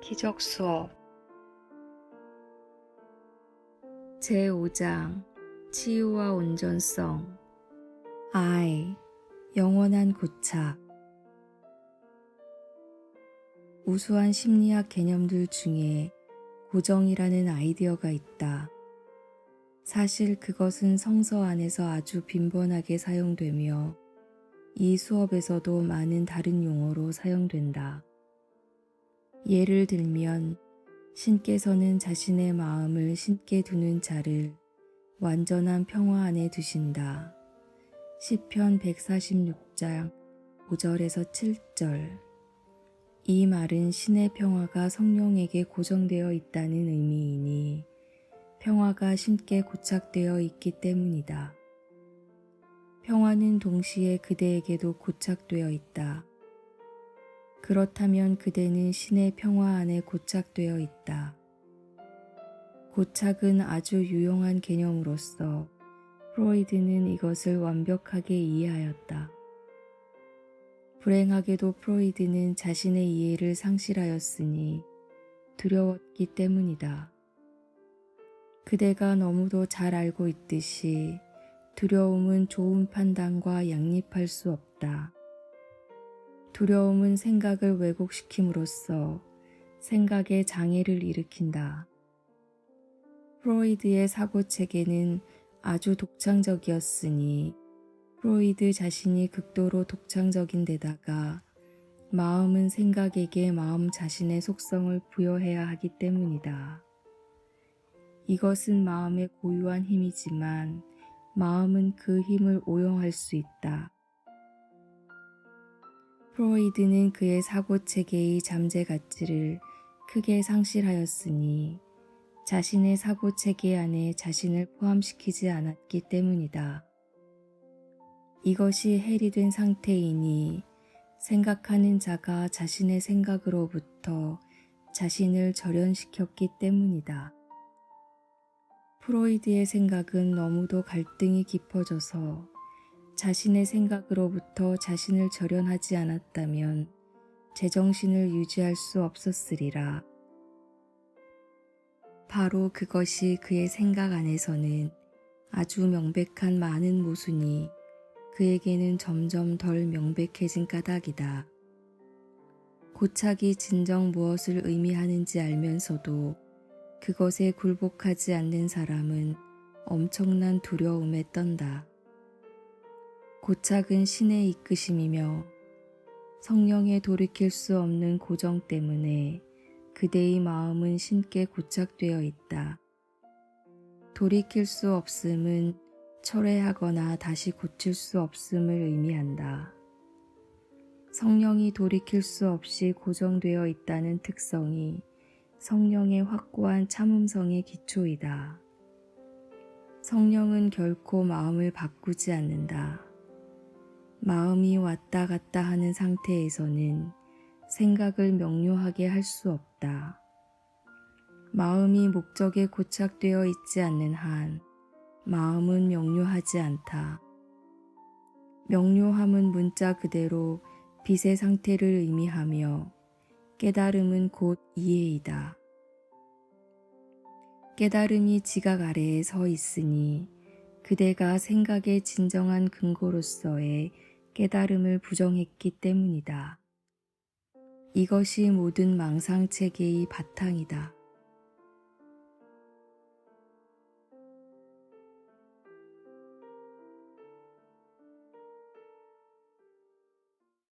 기적 수업 제5장 치유와 온전성 I 영원한 고착 우수한 심리학 개념들 중에 고정이라는 아이디어가 있다. 사실 그것은 성서 안에서 아주 빈번하게 사용되며 이 수업에서도 많은 다른 용어로 사용된다. 예를 들면 신께서는 자신의 마음을 신께 두는 자를 완전한 평화 안에 두신다. 시편 146장 5절에서 7절. 이 말은 신의 평화가 성령에게 고정되어 있다는 의미이니 평화가 신께 고착되어 있기 때문이다. 평화는 동시에 그대에게도 고착되어 있다. 그렇다면 그대는 신의 평화 안에 고착되어 있다. 고착은 아주 유용한 개념으로서 프로이드는 이것을 완벽하게 이해하였다. 불행하게도 프로이드는 자신의 이해를 상실하였으니 두려웠기 때문이다. 그대가 너무도 잘 알고 있듯이 두려움은 좋은 판단과 양립할 수 없다. 두려움은 생각을 왜곡시킴으로써 생각에 장애를 일으킨다. 프로이드의 사고 체계는 아주 독창적이었으니 프로이드 자신이 극도로 독창적인 데다가 마음은 생각에게 마음 자신의 속성을 부여해야 하기 때문이다. 이것은 마음의 고유한 힘이지만 마음은 그 힘을 오용할 수 있다. 프로이드는 그의 사고 체계의 잠재 가치를 크게 상실하였으니 자신의 사고 체계 안에 자신을 포함시키지 않았기 때문이다. 이것이 해리된 상태이니 생각하는 자가 자신의 생각으로부터 자신을 절연시켰기 때문이다. 프로이드의 생각은 너무도 갈등이 깊어져서 자신의 생각으로부터 자신을 절연하지 않았다면 제정신을 유지할 수 없었으리라. 바로 그것이 그의 생각 안에서는 아주 명백한 많은 모순이 그에게는 점점 덜 명백해진 까닭이다. 고착이 진정 무엇을 의미하는지 알면서도 그것에 굴복하지 않는 사람은 엄청난 두려움에 떤다. 고착은 신의 이끄심이며 성령에 돌이킬 수 없는 고정 때문에 그대의 마음은 신께 고착되어 있다. 돌이킬 수 없음은 철회하거나 다시 고칠 수 없음을 의미한다. 성령이 돌이킬 수 없이 고정되어 있다는 특성이 성령의 확고한 참음성의 기초이다. 성령은 결코 마음을 바꾸지 않는다. 마음이 왔다 갔다 하는 상태에서는 생각을 명료하게 할 수 없다. 마음이 목적에 고착되어 있지 않는 한 마음은 명료하지 않다. 명료함은 문자 그대로 빛의 상태를 의미하며 깨달음은 곧 이해이다. 깨달음이 지각 아래에 서 있으니 그대가 생각의 진정한 근거로서의 깨달음을 부정했기 때문이다. 이것이 모든 망상체계의 바탕이다.